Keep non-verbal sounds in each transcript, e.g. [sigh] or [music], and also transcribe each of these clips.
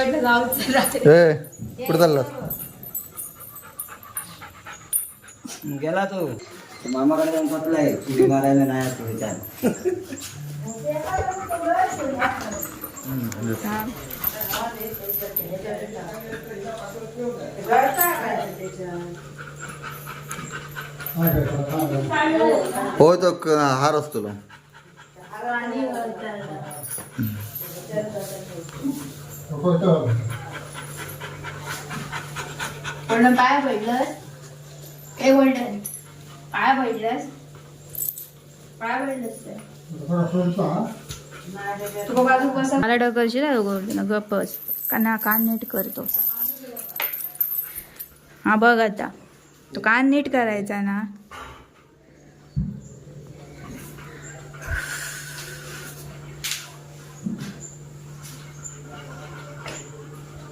वाटलं जाऊच ए कुठं चालला गेला तो. मामाकडे जाऊन बसलाय मारायला नाही असं विचार. हो तो क- हार असतो तो. पण पाया पडलंस? ए गोल्डन पाया पडलंस? पाया पडलंस ते. तुका बाजू बसा मला ना गोल्डन गप्पस. काना कान नीट करतो हा बघ आता. तो कान नीट करायचा ना.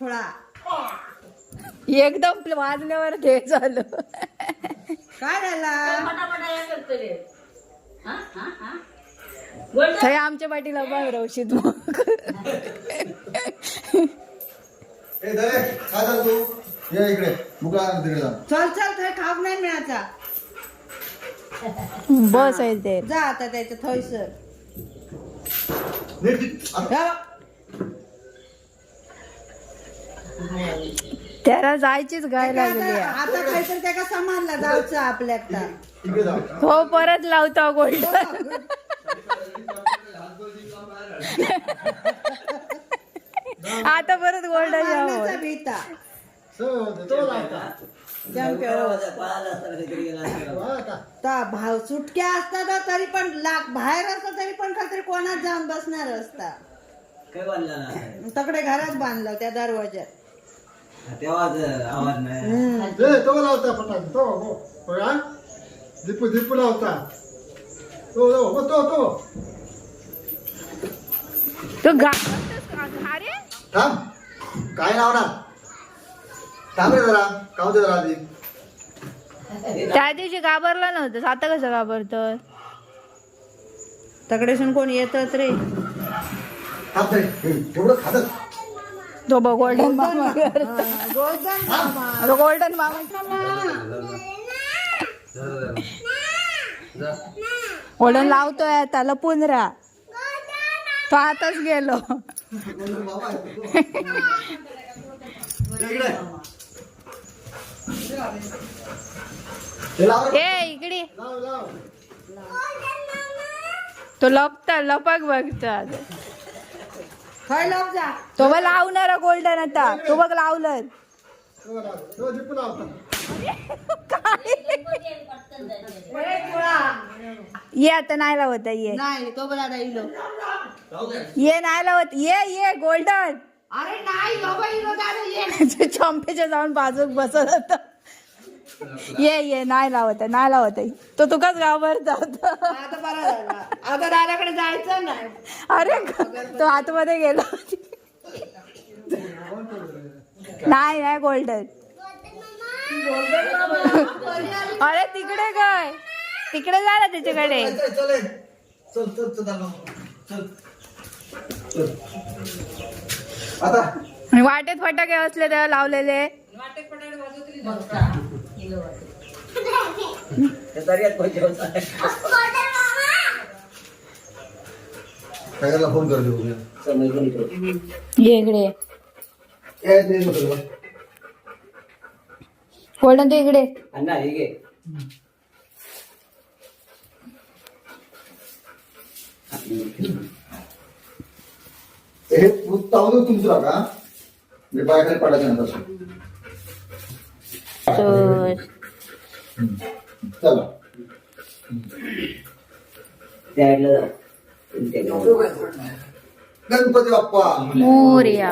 खोळा. एकदम वाजल्यावर ते झालं काय झाला? थंय आमच्या पाठीला बघ रवशीत मग. ए दरे काय झालं तू? ये इकडे. मुका तिकडे जा. चल चल थंय खाप नाही मिळाचा बस आहे ते. जा आता त्याच्या थंयसर नीट नीट. आता- त्याला जायचीच गाय लागली आता काहीतरी त्याला समानला जायचं आपल्याकडं हो परत लावतो गोल्डन आता परत गोल्डन मारण्याचा भीता. पळाला असताना काहीतरी गेला असता. ता भाव सुटक्या असतात तरी पण लाख बाहेर असतं तरी पण काहीतरी कोणात जाऊन बसणार असता. काय बांधला ना? तकडे घरात बांधलं त्या दरवाज्यात. तेव्हाच आवाज नाही ए, तो लावता फटाके तो हो. बघा. दीपू दीपू लावता. तो तो हो, तो तो. तो का? अरे. थांब. काय लावणार? थांब रे जरा. काऊ दे जरा आधी. त्या दिवशी घाबरला नव्हतं आता कसं घाबरत तकडेसून कोण येतात रे. थांब तेवढं खात तो बघ गोल्डन मामा. गोल्डन मामा. [laughs] गोल्डन मामा. गोल्डन लावतोय आता लपून राहा तो आताच गेलो. ए इकडे. तो लपता लपक बघतात खय लाव जा. तो बघ लावणार गोल्डन आता. तो बघ लावलं ये आता नाही लावत आहे, ये. नाही तो बघा इलो. ये नाही लावत. ये ये गोल्डन. अरे नाही बाबा इलो दादा ये. [laughs] चंपेच्या जाऊन बाजूक बसत होता. ये ये नाही लावत आहे, नाही लावत आहे. तो तुकाच घाबरता होता आता बरं झालं आता दादाकडे जायचं नाही अरे तो आतमध्ये गेला नाही नाही गोल्डन अरे तिकडे काय तिकडे जा ना त्याच्याकडे चल चल ए. चल चल चल दाखव. चल चल. आता आणि वाटेत फटाके असले तेव्हा लावलेले ते दर्यात पोहोचवता फोन कर देऊ. ये इकडे तू इकडे अण्णा हे घे. हे तावलं तुमचं का? मी बाहेर पडायचं नंतर चला त्या साईडला जा. त्या साईडला. गणपती बाप्पा मोर्या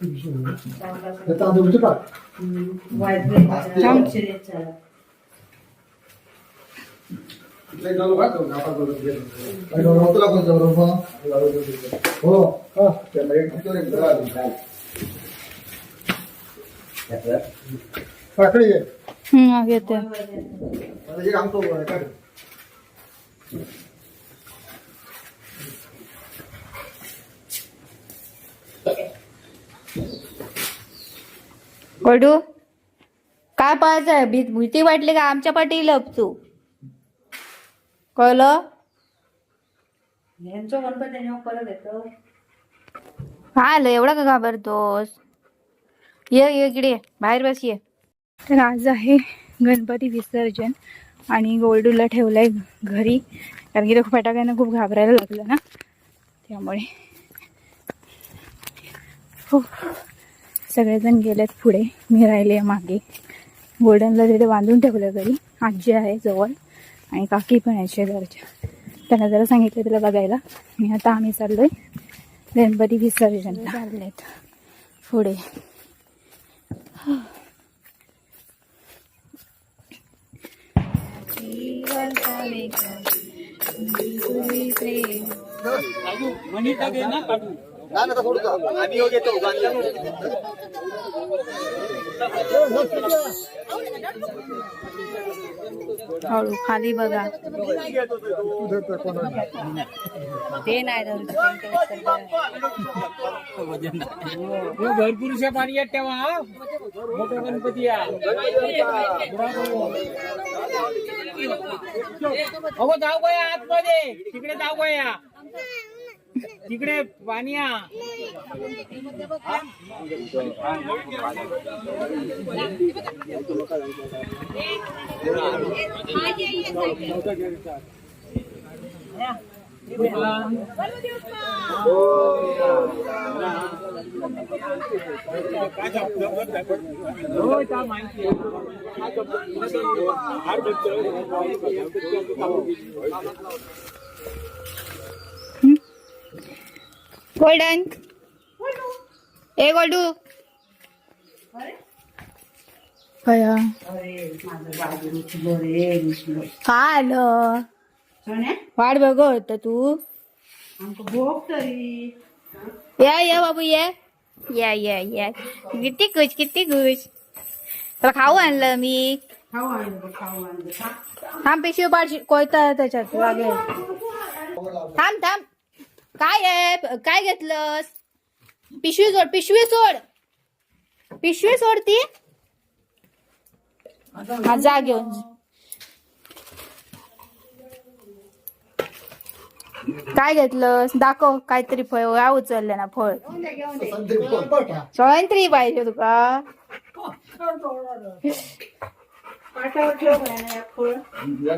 हे तांदूळचे टाक लय डाळ भात हो, हम्म घेते. कडू काय पाहायचंय भी भीती वाटली का? आमच्या पाठी लपचू कळलं? काय आलं एवढा का घाबरतोस? ये ये इकडे बाहेर बस ये. तर आज आहे गणपती विसर्जन आणि गोल्डूला ठेवलाय घरी. कारण की तो फटाक्यानं खूप घाबरायला लागला ना. त्यामुळे हो सगळेजण गेलेत पुढे. मी राहिले मागे. गोल्डनला तिथे बांधून ठेवलं घरी. आजी आहे जवळ आणि काकी पण आहे शेजारच्या. त्यांना जरा सांगितलं तिला बघायला. आणि आता आम्ही चाललोय गणपती विसर्जनला. चाललेत. पुढे. ನಾನು ಹುಡುಗ ಆಗಿ ಹೋಗಿತ್ತು हळू खाली बघा. ते नाही धरू भरपूर पाणी येत तेव्हा हा. मोठा गणपती या अगो जाऊ गया आतमध्ये. तिकडे जाऊ गया. तिकडे पाणी हो माहिती आहे ए गोल्डू कया काय आलं वाट बघ होत तू या या बाबू या या या या किती खुश किती खुश तुला खाऊ आणलं मी थांब पिशवी पाडशी कोयता त्याच्यात लागेल थांब थांब काय आहे काय घेतलंस? पिशवी सोड पिशवी सोड. पिशवी सोड ती. हा जा घेऊन काय घेतलंस? दाखव काहीतरी फळ. या उचललं ना फळ. संत्री पोपटा. स्वयंत्री पाहिजे तुका या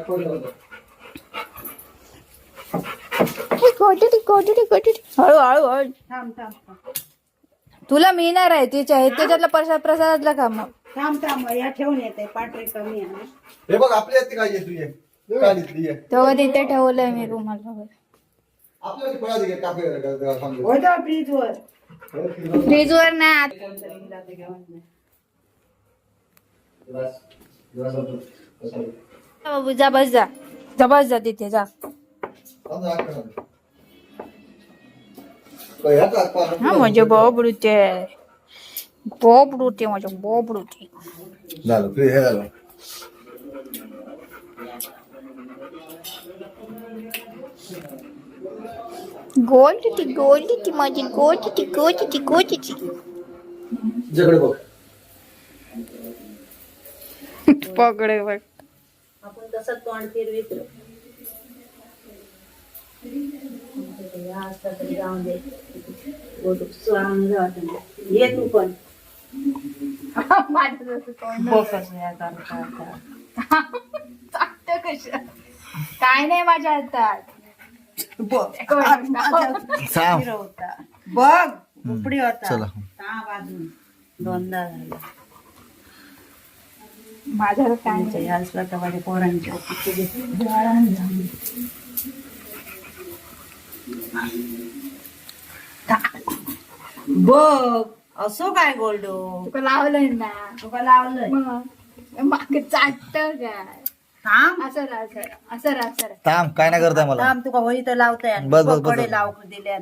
कोटटी हळू हळू हळू. तुला मिळणार आहे तिच्या त्याच्यातला प्रसाद प्रसादातला का मग थांब थांब या ठेवून येते पाटरी कमी आहे हे बघ आपली येते काय काढितली तेव्हा तिथे ठेवलंय मी रुमाला आपल्याला टाकूया सांगू. फ्रीज वर फ्रीजवर. नाही आत. बाबू जा बस जा. जा बस जा तिथे जा. हा म्हणजे बोबडूचे बोबडूचे म्हणजे बोबडूचे झालं फ्री हे झालं. गोल्ड ती गोल्ड ती माझी गोल्ड ती गोल्ड ती गोल्ड ती जगडे बघ. [laughs] पकडे बघ. आपण तसं तोंड फिरवित. जाऊन दे चांगलं वाटत नाही. ये तू पण माझं जसं तोंड चाटतं काय नाही माझ्या हातात होता बघ उपडी होता चला. दोनदा झाला माझ्या हातात काय नाही. या असला तर माझ्या पोरांच्या बघ असो काय गोल्डो? तुका लावलंय ना. तुका लावलंय? मग. मागे चाटत काय? थांब. असं राहा असं राहा असं राहा. थांब काय नाही करताय मला. थांब तुका होई तर लावतोय. बस, बस, बस. लावून दिले